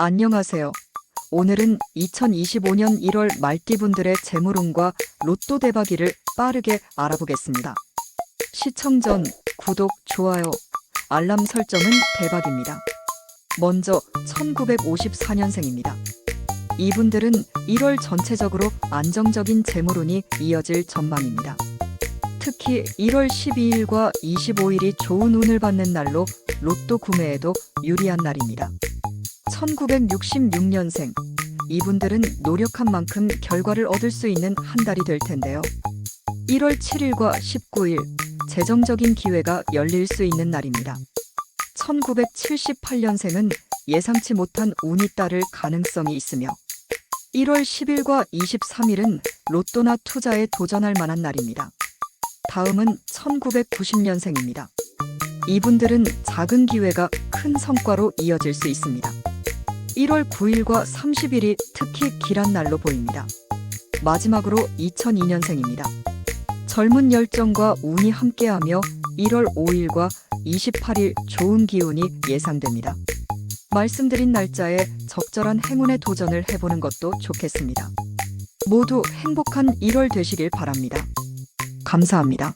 안녕하세요. 오늘은 2025년 1월 말띠분들의 재물운과 로또 대박이를 빠르게 알아보겠습니다. 시청 전 구독, 좋아요, 알람 설정은 대박입니다. 먼저 1954년생입니다. 이분들은 1월 전체적으로 안정적인 재물운이 이어질 전망입니다. 특히 1월 12일과 25일이 좋은 운을 받는 날로 로또 구매에도 유리한 날입니다. 1966년생. 이분들은 노력한 만큼 결과를 얻을 수 있는 한 달이 될 텐데요. 1월 7일과 19일, 재정적인 기회가 열릴 수 있는 날입니다. 1978년생은 예상치 못한 운이 따를 가능성이 있으며 1월 10일과 23일은 로또나 투자에 도전할 만한 날입니다. 다음은 1990년생입니다. 이분들은 작은 기회가 큰 성과로 이어질 수 있습니다. 1월 9일과 30일이 특히 길한 날로 보입니다. 마지막으로 2002년생입니다. 젊은 열정과 운이 함께하며 1월 5일과 28일 좋은 기운이 예상됩니다. 말씀드린 날짜에 적절한 행운의 도전을 해보는 것도 좋겠습니다. 모두 행복한 1월 되시길 바랍니다. 감사합니다.